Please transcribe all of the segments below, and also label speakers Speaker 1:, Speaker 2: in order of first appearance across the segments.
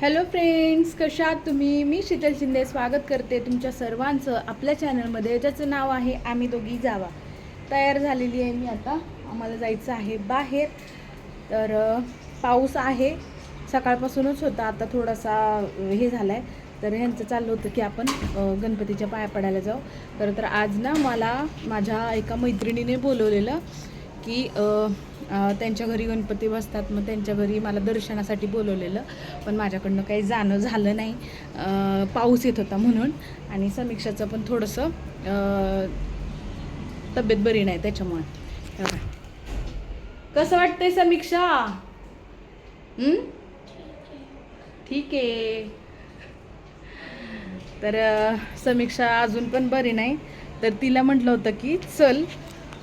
Speaker 1: Hello friends कशा आहात तुम्ही? मी शीतल शिंदे स्वागत करते तुमच्या सर्वांचं आपल्या चॅनलमध्ये ज्याचं नाव आहे आम्ही दोघी जावा. तयार झालेली आहे मी आता. आम्हाला जायचं आहे बाहेर. तर पाऊस आहे. सकाळपासूनच होता. आता थोडासा हे झाला आहे तर ह्यांचं चाललं होतं की आपण गणपतीच्या पाया पडायला जाऊ. खरं तर आज ना मला माझ्या एका मैत्रिणीने बोलवलेलं की त्यांच्या घरी गणपती बसतात मग त्यांच्या घरी मला दर्शनासाठी बोलवलेलं. पण माझ्याकडनं काही जाणं झालं नाही. पाऊस येत होता म्हणून आणि समीक्षाचं पण थोडंसं तब्येत बरी नाही त्याच्यामुळे. कसं वाटतंय समीक्षा? ठीक आहे. तर समीक्षा अजून पण बरी नाही. तर तिला म्हटलं होतं की चल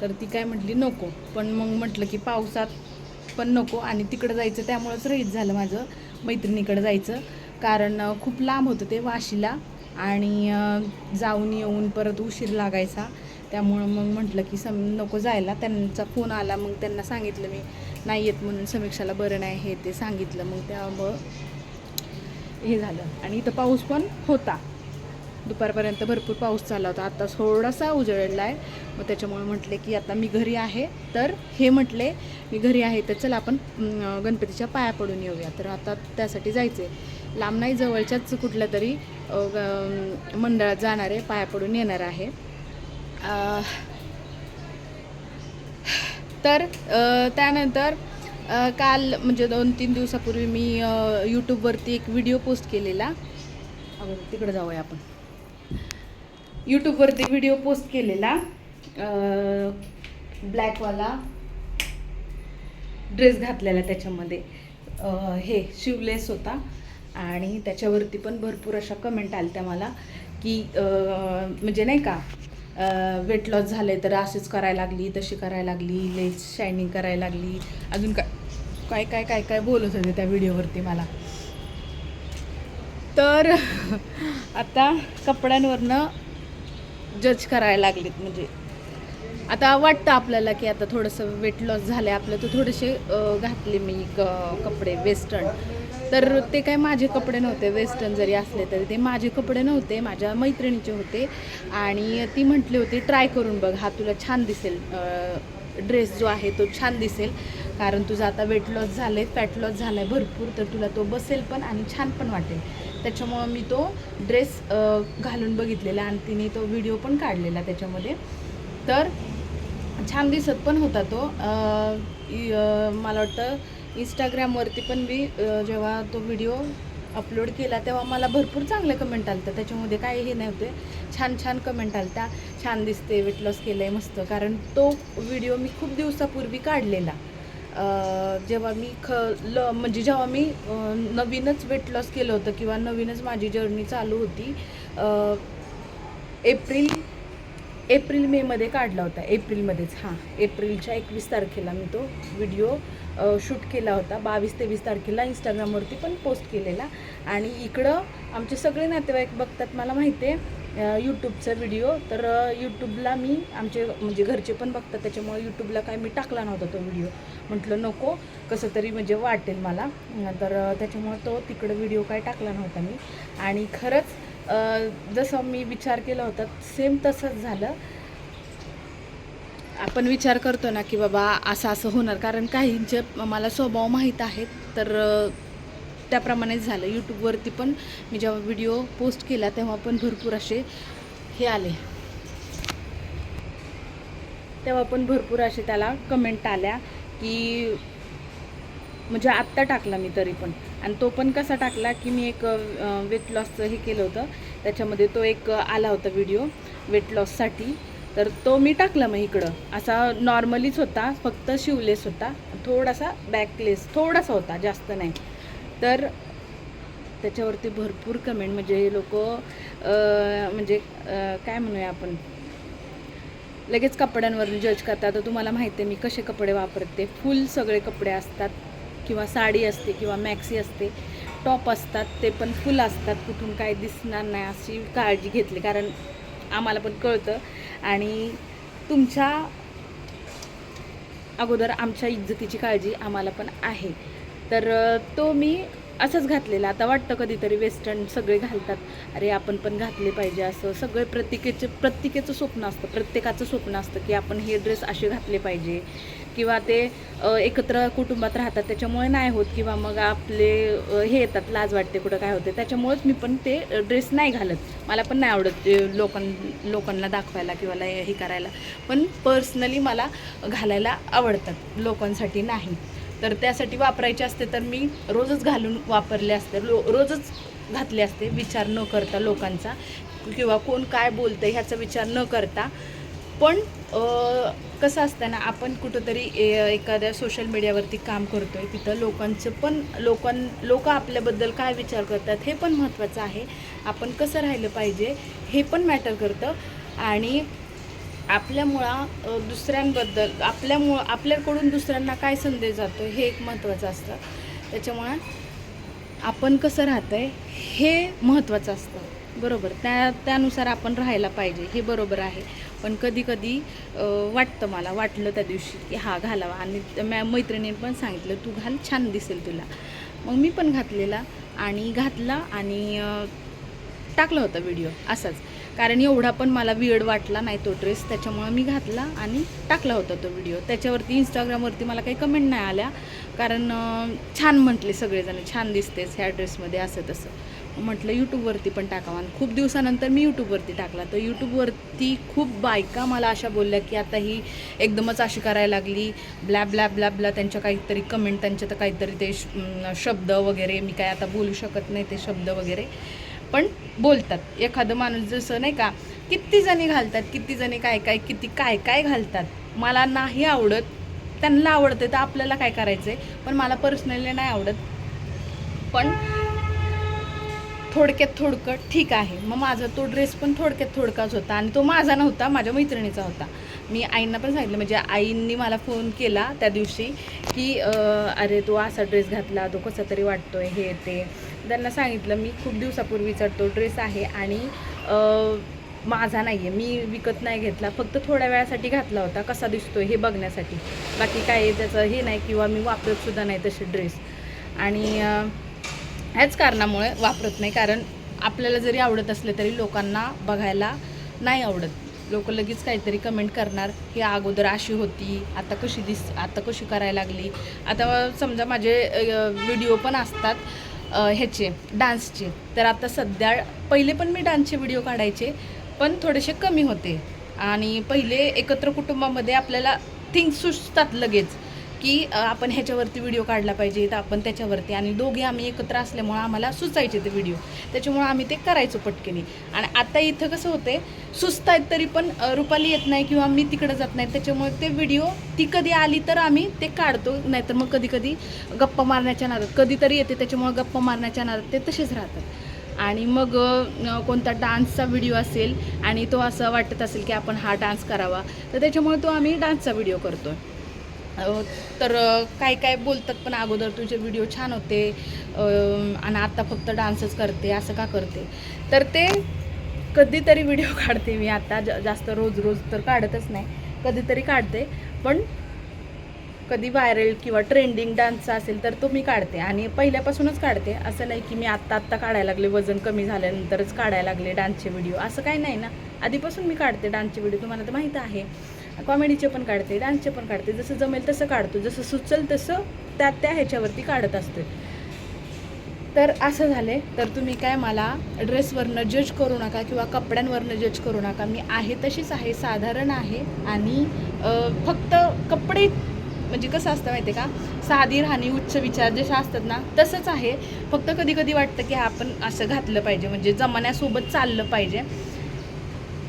Speaker 1: तर ती काय म्हटली नको. पण मग म्हटलं की पावसात पण नको. आणि तिकडं जायचं त्यामुळंच रहित झालं माझं मैत्रिणीकडं जायचं. कारण खूप लांब होतं ते वाशीला आणि जाऊन येऊन परत उशीर लागायचा. त्यामुळं मग म्हटलं की सम नको जायला. त्यांचा फोन आला मग त्यांना सांगितलं मी नाही येत म्हणून समीक्षाला बरं नाही हे ते सांगितलं. मग त्यामुळं हे झालं. आणि इथं पाऊस पण होता. दुपारपर्यंत भरपूर पाऊस चालला होता. आता थोडासा उजळला आहे मग त्याच्यामुळे म्हटले की आता मी घरी आहे. तर हे म्हटले मी घरी आहे तर चल आपण गणपतीच्या पाया पडून येऊया. तर आता त्यासाठी जायचं. आहे लांब नाही जवळच्याच कुठल्या तरी मंडळात जाणार आहे पाया पडून येणार आहे. तर त्यानंतर काल म्हणजे दोन तीन दिवसापूर्वी मी यूट्यूबवरती एक व्हिडिओ पोस्ट केलेला. अगं तिकडे जाऊया आपण. यूट्यूबवरती व्हिडिओ पोस्ट केलेला. ब्लॅकवाला ड्रेस घातलेला त्याच्यामध्ये. हे शिवलेस होता. आणि त्याच्यावरती पण भरपूर अशा कमेंट आल्या त्या मला की म्हणजे नाही का वेट लॉस झाले तर असेच करायला लागली तशी करायला लागली लेस शायनिंग करायला लागली. अजून काय काय काय काय काय बोलत होते त्या व्हिडिओवरती मला. तर आता कपड्यांवरनं जज करायला लागलेत म्हणजे. आता वाटतं आपल्याला की आता थोडंसं वेट लॉस झालं आहे आपलं तर थोडेसे घातले मी क कपडे वेस्टर्न तर ते काय माझे कपडे नव्हते वेस्टर्न जरी असले तरी. ते माझे कपडे नव्हते माझ्या मैत्रिणीचे होते. आणि ती म्हटली होती ट्राय करून बघ हा तुला छान दिसेल. ड्रेस जो आहे तो छान दिसेल. कारण तुझा आता वेट लॉस झालं आहे फॅट लॉस झाला आहे भरपूर तर तुला तो बसेल पण आणि छान पण वाटेल. त्याच्यामुळं मी तो ड्रेस घालून बघितलेला आणि तिने तो व्हिडिओ पण काढलेला त्याच्यामध्ये. तर छान दिसत पण होता तो. मला वाटतं इंस्टाग्रामवरती पण मी जेव्हा तो व्हिडिओ अपलोड केला तेव्हा मला भरपूर चांगले कमेंट आलं त्याच्यामध्ये काही हे नव्हते. छान छान कमेंट आल्या छान दिसते वेट लॉस केलं आहे मस्त. कारण तो व्हिडिओ मी खूप दिवसापूर्वी काढलेला. जेव्हा मी ख ल म्हणजे जेव्हा मी नवीनच वेट लॉस केलं होतं किंवा नवीनच माझी जर्नी चालू होती एप्रिल एप्रिल मेमध्ये काढला होता. एप्रिलमध्येच हां. एप्रिलच्या एकवीस तारखेला मी तो व्हिडिओ शूट केला होता. बावीस तेवीस तारखेला इंस्टाग्रामवरती पण पोस्ट केलेला. आणि इकडं आमचे सगळे नातेवाईक बघतात मला माहिती आहे यूट्यूबचा व्हिडिओ. तर यूट्यूबला मी आमचे म्हणजे घरचे पण बघतात त्याच्यामुळे यूट्यूबला काय मी टाकला नव्हता तो व्हिडिओ. म्हटलं नको कसं तरी म्हणजे वाटेल मला. तर त्याच्यामुळे तो तिकडं व्हिडिओ काय टाकला नव्हता मी. आणि खरंच जसं मी विचार केला होता सेम तसंच झालं. आपण विचार करतो ना की बाबा असं असं होणार. कारण काहींचे मला स्वभाव माहीत आहेत तर त्याप्रमाणेच झालं. यूट्यूबवरती पण मी जेव्हा व्हिडिओ पोस्ट केला तेव्हा पण भरपूर असे हे आले. तेव्हा पण भरपूर असे त्याला कमेंट आल्या की म्हणजे आत्ता टाकला मी तरी पण. आणि तो पण कसा टाकला की मी एक वेट लॉसचं हे केलं होतं. त्याच्यामध्ये तो एक आला होता व्हिडिओ वेट लॉससाठी तर तो मी टाकला मग इकडं. असा नॉर्मलीच होता फक्त शिवलेस होता. थोडासा बॅकलेस थोडासा होता जास्त नाही. तर त्याच्यावरती भरपूर कमेंट म्हणजे लोक म्हणजे काय म्हणूया आपण? लगेच कपड्यांवर जज करतात. तर तुम्हाला माहिती आहे मी कसे कपडे वापरते. फुल सगळे कपडे असतात. किंवा साडी असते किंवा मॅक्सी असते टॉप असतात ते पण फुल असतात कुठून काय दिसणार नाही अशी काळजी घेतली. कारण आम्हाला पण कळतं. आणि तुमच्या अगोदर आमच्या इज्जतीची काळजी आम्हाला पण आहे. तर तो मी असंच घातलेला. आता वाटतं कधीतरी वेस्टर्न सगळे घालतात. अरे आपण पण घातले पाहिजे असं. सगळे प्रत्येकेचे प्रत्येकेचं स्वप्न असतं. प्रत्येकाचं स्वप्न असतं की आपण हे ड्रेस असे घातले पाहिजे. किंवा ते एकत्र कुटुंबात राहतात त्याच्यामुळे नाही होत किंवा मग आपले हे येतात लाज वाटते कुठं काय होते. त्याच्यामुळेच मी पण ते ड्रेस नाही घालत. मला पण नाही आवडत लोकां लोकांना दाखवायला किंवा हे करायला. पण पर्सनली मला घालायला आवडतात लोकांसाठी नाही. तर त्यासाठी वापरायचे असते तर मी रोजच घालून वापरले असते. रो रोजच घातले असते विचार न करता लोकांचा किंवा कोण काय बोलतं ह्याचा विचार न करता. पण कसं असतं ना आपण कुठंतरी ए- एखाद्या सोशल मीडियावरती काम करतो आहे तिथं लोकांचं पण लोकां लोक आपल्याबद्दल काय विचार करतात हे पण महत्त्वाचं आहे. आपण कसं राहिलं पाहिजे हे पण मॅटर करतं. आणि आपल्यामुळं दुसऱ्यांबद्दल आपल्यामुळं आपल्याकडून दुसऱ्यांना काय संदेश जातो हे एक महत्त्वाचं असतं. त्याच्यामुळं आपण कसं राहतं आहे हे महत्त्वाचं असतं. बरोबर. त्या त्यानुसार आपण राहायला पाहिजे हे बरोबर आहे. पण कधी कधी वाटतं मला वाटलं त्या दिवशी की हा घालावा. आणि मॅ मैत्रिणीने पण सांगितलं तू घाल छान दिसेल तुला. मग मी पण घातलेला आणि घातला आणि टाकलं टाकला होता व्हिडिओ असाच. कारण एवढा पण मला वियड वाटला नाही तो ड्रेस त्याच्यामुळं मी घातला आणि टाकला होता तो व्हिडिओ त्याच्यावरती इंस्टाग्रामवरती मला काही कमेंट नाही आल्या. कारण छान म्हटले सगळेजण छान दिसतेस ह्या ड्रेसमध्ये असं तसं. म्हटलं यूट्यूबवरती पण टाकावा. आणि खूप दिवसानंतर मी यूट्यूबवरती टाकला. तर यूट्यूबवरती खूप बायका मला अशा बोलल्या की आता ही एकदमच अशी करायला लागली. ब्लॅ ब्लॅ ब्लॅ ब्लॅ त्यांच्या काहीतरी कमेंट त्यांच्या तर काहीतरी ते शब्द वगैरे मी काय आता बोलू शकत नाही ते शब्द वगैरे. पण बोलतात. एखादं माणूस जसं नाही का किती जणी घालतात किती जणी काय काय किती काय काय घालतात. मला नाही आवडत. त्यांना आवडते तर आपल्याला काय करायचं आहे पण मला पर्सनली नाही आवडत. पण थोडक्यात थोडकं ठीक आहे. मग माझा तो ड्रेस पण थोडक्यात थोडकाच होता आणि तो माझा नव्हता माझ्या मैत्रिणीचा होता. मी आईंना पण सांगितलं म्हणजे आईंनी मला फोन केला त्या दिवशी की अरे तो असा ड्रेस घातला तो कसा तरी वाटतोय हे ते. त्यांना सांगितलं मी खूप दिवसापूर्वीचा तो ड्रेस आहे आणि माझा नाही आहे मी विकत नाही घेतला. फक्त थोड्या वेळासाठी घातला होता. कसा दिसतो हे बघण्यासाठी. बाकी काय आहे त्याचं हे नाही किंवा मी वापरत सुद्धा नाही तसे ड्रेस. आणि ह्याच कारणामुळे वापरत नाही. कारण आपल्याला जरी आवडत असले तरी लोकांना बघायला नाही आवडत. लोक लगेच काहीतरी कमेंट करणार ही अगोदर अशी होती. आता कशी दिस आता कशी करायला लागली? आता समजा माझे व्हिडिओ पण असतात. ह्याचे डान्सचे. तर आता सध्या पहिले पण मी डान्सचे व्हिडिओ काढायचे पण थोडेसे कमी होते. आणि पहिले एकत्र कुटुंबामध्ये आपल्याला थिंग्स सुचतात लगेच. की आपण ह्याच्यावरती व्हिडिओ काढला पाहिजे तर आपण त्याच्यावरती. आणि दोघे आम्ही एकत्र असल्यामुळं आम्हाला सुचायचे ते व्हिडिओ. त्याच्यामुळं आम्ही ते करायचो पटकेने. आणि आता इथं कसं होते सुस्त आहेत तरी पण रुपाली येत नाही किंवा मी तिकडं जात नाही. त्याच्यामुळे ते व्हिडिओ ती कधी आली तर आम्ही ते काढतो. नाहीतर मग कधी कधी गप्पा मारण्याच्या नादात. कधीतरी येते त्याच्यामुळे गप्पा मारण्याच्या नादात ते तसेच राहतात. आणि मग कोणता डान्सचा व्हिडिओ असेल आणि तो असं वाटत असेल की आपण हा डान्स करावा तर त्याच्यामुळे तो आम्ही डान्सचा व्हिडिओ करतो आहे तर काय काय बोलतात पण अगोदर तुझे व्हिडिओ छान होते. आणि आता फक्त डान्सच करते असं का करते? तर ते कधीतरी व्हिडिओ काढते मी आता. जा- जास्त रोज रोज तर काढतच नाही. कधीतरी काढते. पण कधी व्हायरल किंवा ट्रेंडिंग डान्सचा असेल तर तो मी काढते. आणि पहिल्यापासूनच काढते. असं नाही की मी आत्ता आत्ता काढायला लागले वजन कमी झाल्यानंतरच काढायला लागले डान्सचे व्हिडिओ असं काही नाही ना. आधीपासून मी काढते डान्सचे व्हिडिओ तुम्हाला तर माहीत आहे. कॉमेडीचे पण काढते डान्सचे पण काढते जसं जमेल तसं काढतो जसं सुचल तसं त्या त्या ह्याच्यावरती काढत असते. तर असं झाले तर तुम्ही काय मला ड्रेसवरनं जज करू नका किंवा कपड्यांवरनं जज करू नका. मी आहे तशीच आहे साधारण आहे आणि फक्त कपडे म्हणजे कसं असतं माहिती आहे का? साधी राहणी उच्च विचार जसे असतात ना तसंच आहे. फक्त कधी कधी वाटतं की आपण असं घातलं पाहिजे म्हणजे जमान्यासोबत चाललं पाहिजे.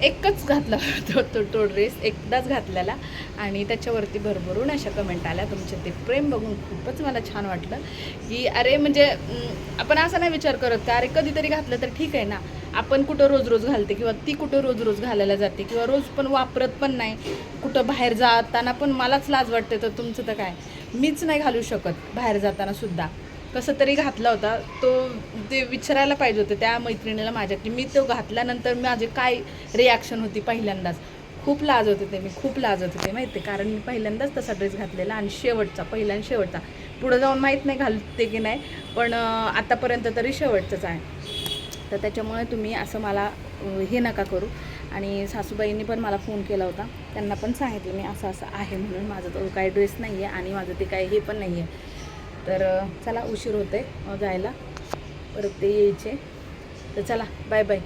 Speaker 1: एकच घातला तो तो तो ड्रेस एकदाच घातलेला. आणि त्याच्यावरती भरभरून अशा कमेंट आल्या. तुमचे ते प्रेम बघून खूपच मला छान वाटलं. की अरे म्हणजे आपण असा नाही विचार करत का? अरे कधीतरी घातलं तर ठीक आहे ना. आपण कुठं रोज रोज घालते किंवा ती कुठं रोज रोज घालायला जाते किंवा रोज पण वापरत पण नाही. कुठं बाहेर जाताना पण मलाच लाज वाटते. तर तुमचं तर काय? मीच नाही घालू शकत बाहेर जाताना सुद्धा. कसं तरी घातला होता. तो ते विचारायला पाहिजे होतं त्या मैत्रिणीला माझ्या की मी तो घातल्यानंतर माझे काय रिॲक्शन होती पहिल्यांदाच? खूप लाज होते ते मी खूप लाज होते ते माहिती आहे कारण मी पहिल्यांदाच तसा ड्रेस घातलेला आणि शेवटचा पहिला आणि शेवटचा. पुढं जाऊन माहीत नाही घालते की नाही पण आतापर्यंत तरी शेवटचंच आहे. तर त्याच्यामुळे तुम्ही असं मला हे नका करू. आणि सासूबाईंनी पण मला फोन केला होता. त्यांना पण सांगितलं मी असं असं आहे म्हणून. माझं तो काही ड्रेस नाही आहे आणि माझं ते काय हे पण नाही आहे तर चला उशीर होते आहे जायला. परत ते यायचे. तर चला बाय बाय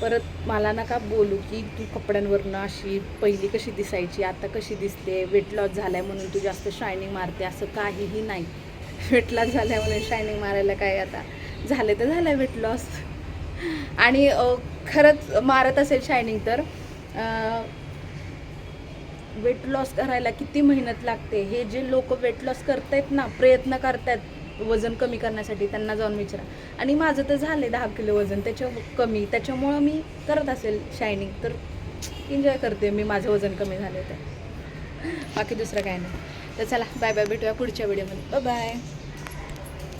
Speaker 1: परत मला नका बोलू की तू कपड्यांवरनं अशी पहिली कशी दिसायची आता कशी दिसते वेट लॉस झाला आहे म्हणून तू जास्त शायनिंग मारते असं काहीही नाही. वेट लॉस झाल्यामुळे म्हणून शायनिंग मारायला काय आता? झाले तर झालं वेट लॉस आणि खरंच मारत असेल शायनिंग तर वेट लॉस करायला किती मेहनत लागते? हे जे लोक वेट लॉस करतायत ना प्रयत्न करतायत वजन कमी करण्यासाठी त्यांना जाऊन विचारा. आणि माझं तर झालं दहा किलो वजन त्याच्या कमी त्याच्यामुळं मी करत असेल शायनिंग तर एन्जॉय करते मी माझं वजन कमी झालं तर. बाकी दुसरं काय नाही. तर चला बाय बाय भेटूया पुढच्या व्हिडिओमध्ये बाय